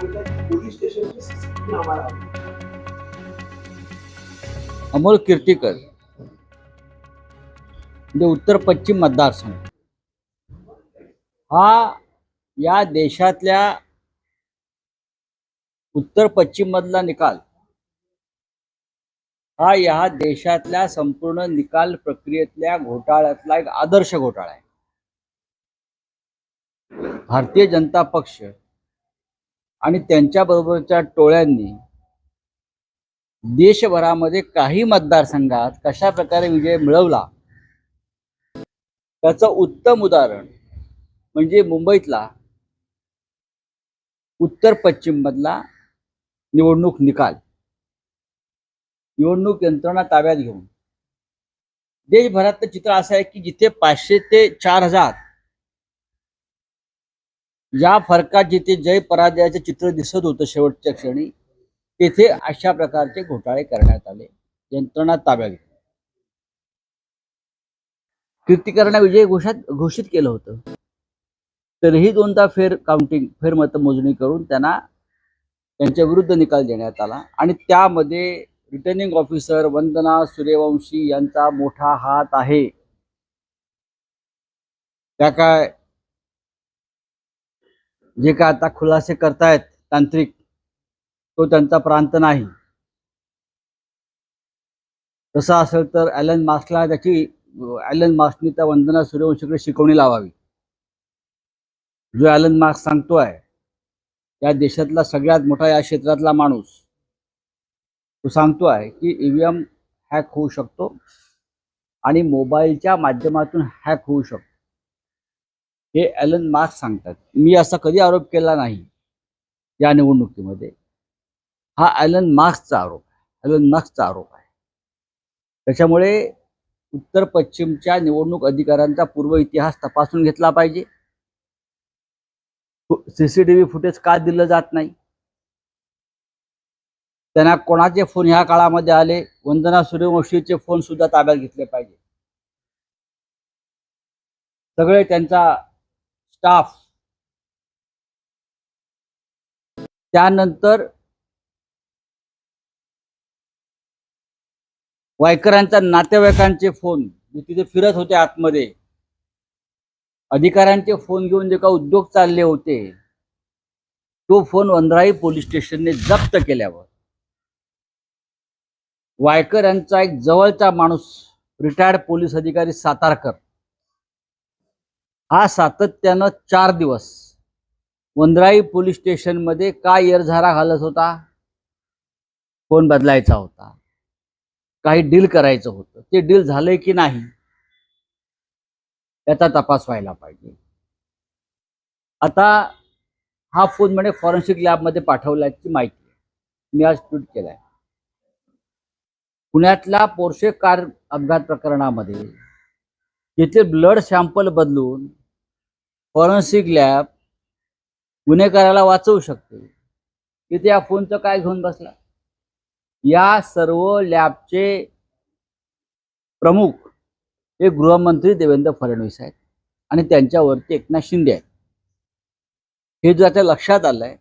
सांगितलं की police स्टेशनची CCTV आम्हाला अमोल कीर्तीकर. म्हणजे उत्तर पश्चिम मतदारसंघ. हा या देशातल्या उत्तर पश्चिम मधला निकाल. हा या देशातल्या संपूर्ण निकाल प्रक्रियेतल्या घोटाळ्यातला एक आदर्श घोटाळा आहे. भारतीय जनता पक्ष आणि त्यांच्याबरोबरच्या टोळ्यांनी देशभरामध्ये काही मतदारसंघात कशा प्रकारे विजय मिळवला? त्याचं उत्तम उदाहरण म्हणजे मुंबईतला उत्तर पश्चिम मधला निवडणूक निकाल. निवडणूक यंत्रणा ताब्यात घेऊन. देशभरातलं चित्र असं आहे की जिथे पाचशे ते चार हजार या फरकात जिथे जय पराजयाचं चित्र दिसत होतं शेवटच्या क्षणी तेथे अशा प्रकारचे घोटाळे करण्यात आले. यंत्रणा ताब्यात घेतली. विजय घोषात घोषित केलं होतं. तरीही दोनदा फेर काउंटिंग फेर मतमोजणी करून त्यांना त्यांच्या विरुद्ध निकाल देण्यात आला. आणि त्यामध्ये रिटर्निंग ऑफिसर वंदना सूर्यवंशी यांचा मोठा हात आहे. त्या काय जे काय आता खुलासे करतायत तांत्रिक तो त्यांचा प्रांत नाही. तसं असेल तर ॲलन मास्कला त्याची ॲलन मास्कनी त्या वंदना सूर्यवंशीकडे शिकवणी लावावी. जो ॲलन मास्क सांगतोय या देशातला सगळ्यात मोठा या क्षेत्रातला माणूस तो सांगतोय की ईव्हीएम हॅक होऊ शकतो आणि मोबाईलच्या माध्यमातून हॅक होऊ शकतो. हे ॲलन मार्क्स सांगतात. मी असा कधी आरोप केला नाही या निवडणुकीमध्ये. हा ॲलन मार्क्सचा आरोप आहे. ॲलन मार्क्सचा आरोप आहे. त्याच्यामुळे उत्तर पश्चिमच्या निवडणूक अधिकाऱ्यांचा पूर्व इतिहास तपासून घेतला पाहिजे. सीसीटीव्ही फुटेज का दिलं जात नाही? त्यांना कोणाचे फोन ह्या काळामध्ये आले? वंदना सूर्यवंशीचे फोन सुद्धा ताब्यात घेतले पाहिजे. सगळे त्यांचा स्टाफ. त्यानंतर वायकरांच्या नातेवाईकांचे फोन. जे तिथे फिरत होते आतमध्ये. अधिकाऱ्यांचे फोन घेऊन जे का उद्योग चालले होते तो फोन वंधराई पोलीस स्टेशनने जप्त केल्यावर. वायकर यांचा एक जवळचा माणूस रिटायर्ड पोलीस अधिकारी सातारकर. हा सातत्यानं चार दिवस. वंद्राई पोलीस स्टेशनमध्ये का येरझारा घालत होता? फोन बदलायचा होता? काही डील करायचं होतं. ते डील झालंय की नाही? याचा तपास व्हायला पाहिजे. आता हा फोन म्हणे फॉरेन्सिक लॅबमध्ये पाठवल्याची माहिती आहे. मी आज ट्विट केलाय. पुण्यातल्या पोर्शे कार अपघात प्रकरणामध्ये येथे ब्लड सॅम्पल बदलून फॉरेन्सिक लॅब गुन्हेगाराला वाचवू शकते. तिथे या फोनचं काय घेऊन बसला? या सर्व लॅबचे प्रमुख हे गृहमंत्री देवेंद्र फडणवीस आहेत आणि त्यांच्यावरती एकनाथ शिंदे आहेत. हे जर आता लक्षात आलंय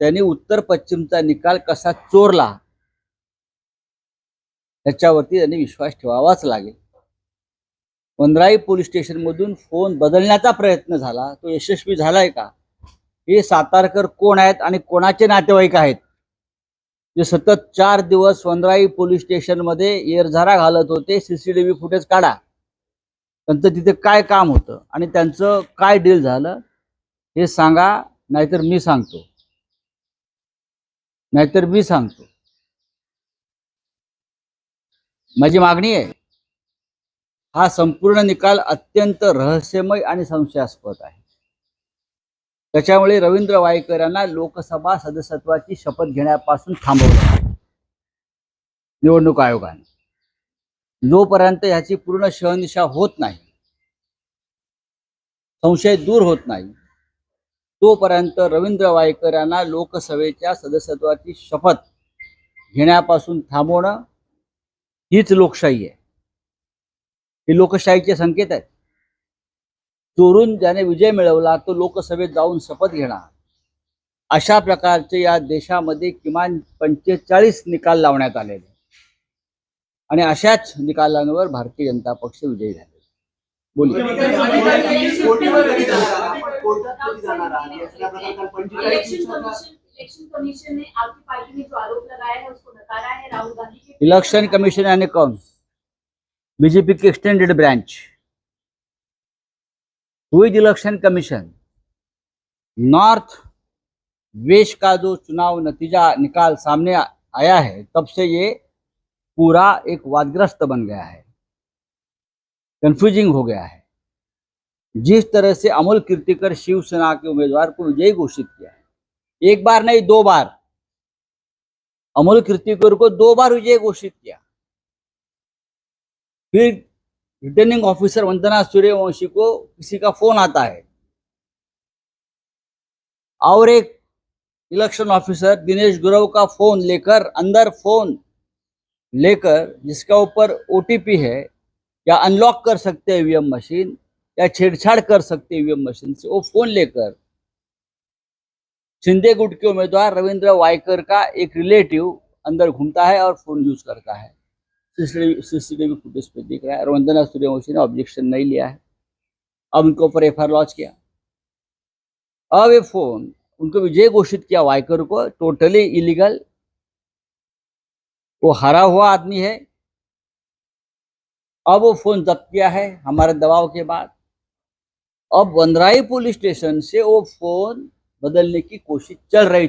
त्यांनी उत्तर पश्चिमचा निकाल कसा चोरला त्याच्यावरती त्यांनी विश्वास ठेवावाच लागेल. वंद्राई पोलीस स्टेशनमधून फोन बदलण्याचा प्रयत्न झाला. तो यशस्वी झालाय का? हे सातारकर कोण आहेत आणि कोणाचे नातेवाईक आहेत? जे सतत चार दिवस वंद्राई पोलीस स्टेशनमध्ये एरझारा घालत होते सीसीटीव्ही फुटेज काढा. त्यांचं तिथे काय काम होतं आणि त्यांचं काय डील झालं हे सांगा नाहीतर मी सांगतो. नाहीतर मी सांगतो. माझी मागणी आहे. हा संपूर्ण निकाल अत्यंत रहस्यमय आणि संशयास्पद आहे. त्याच्यामुळे रवींद्र वायकर यांना लोकसभा सदस्यत्वाची शपथ घेण्यापासून थांबवलं निवडणूक आयोगाने. जोपर्यंत ह्याची पूर्ण शहनिशा होत नाही संशय दूर होत नाही तोपर्यंत रवींद्र वायकर यांना लोकसभेच्या सदस्यत्वाची शपथ घेण्यापासून थांबवणं हीच लोकशाही आहे. हे लोकशाहीचे संकेत आहेत. चोरून ज्याने विजय मिळवला तो लोकसभेत जाऊन शपथ घेणार. अशा प्रकारचे या देशामध्ये किमान पंचेचाळीस निकाल लावण्यात आलेले आणि अशाच निकालांवर भारतीय जनता पक्ष विजयी झाले बोलू. इलेक्शन कमीशन यानी कौन? बीजेपी की एक्सटेंडेड ब्रांच हुई इलेक्शन कमीशन नॉर्थ वेस्ट का जो चुनाव नतीजा निकाल सामने आया है, तब से ये पूरा एक वादग्रस्त बन गया है। कंफ्यूजिंग हो गया है। जिस तरह से अमोल कीर्तिकर शिवसेना के उम्मीदवार को विजयी घोषित किया है, एक बार नहीं, दो बार। अमोल कीर्तिकर को दो बार विजय घोषित किया। फिर रिटर्निंग ऑफिसर वंदना सूर्यवंशी को किसी का फ़ोन आता है। और एक इलेक्शन ऑफिसर दिनेश गुरव का फ़ोन लेकर, अंदर फ़ोन लेकर, जिसका ऊपर ओटीपी है, या अनलॉक कर सकते हैं ईवीएम मशीन या छेड़छाड़ कर सकते हैं ईवीएम मशीन से, वो फ़ोन लेकर। शिंदे गुट के उम्मीदवार रविंद्र वायकर का एक रिलेटिव अंदर घूमता है और फ़ोन यूज़ करता है। सीसीटीवी फुटेज पे दिख रहा है। और वंदना सूर्यवंशी ने ऑब्जेक्शन नहीं लिया है। अब उनके ऊपर एफ़ लॉन्च किया। अब ये फ़ोन उनको विजय घोषित किया वाइकर को टोटली इलीगल वो हरा हुआ आदमी है। अब वो फ़ोन जब्त किया है हमारे दबाव के बाद। अब वनराई पुलिस स्टेशन से वो फ़ोन बदलने की कोशिश चल रही थी।